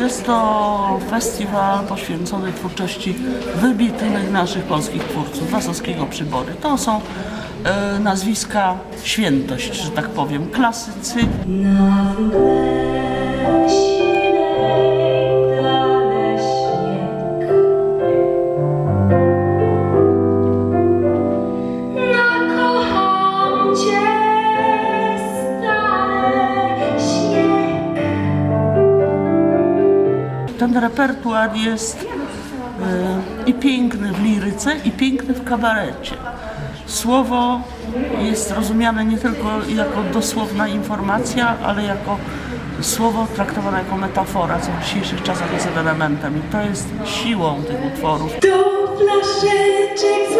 Jest to festiwal poświęcony twórczości wybitnych naszych polskich twórców, Wasowskiego Przybory. To są e, nazwiska świętość, że tak powiem, klasycy. Ten repertuar jest e, i piękny w liryce, i piękny w kabarecie. Słowo jest rozumiane nie tylko jako dosłowna informacja, ale jako słowo traktowane jako metafora, co w dzisiejszych czasach jest elementem. I to jest siłą tych utworów. Flaszeczek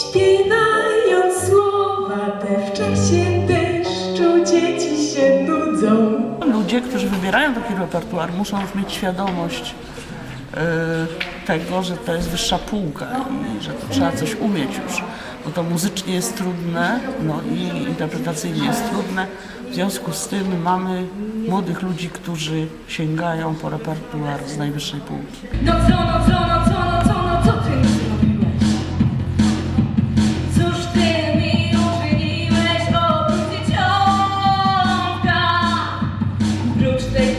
śpiewając słowa te w czasie deszczu dzieci się nudzą. Ludzie, którzy wybierają taki repertuar, muszą już mieć świadomość e, tego, że to jest wyższa półka i że to trzeba coś umieć już, bo to muzycznie jest trudne, no i interpretacyjnie jest trudne. W związku z tym mamy młodych ludzi, którzy sięgają po repertuar z najwyższej półki. Nocą, nocą, nocą grupos têm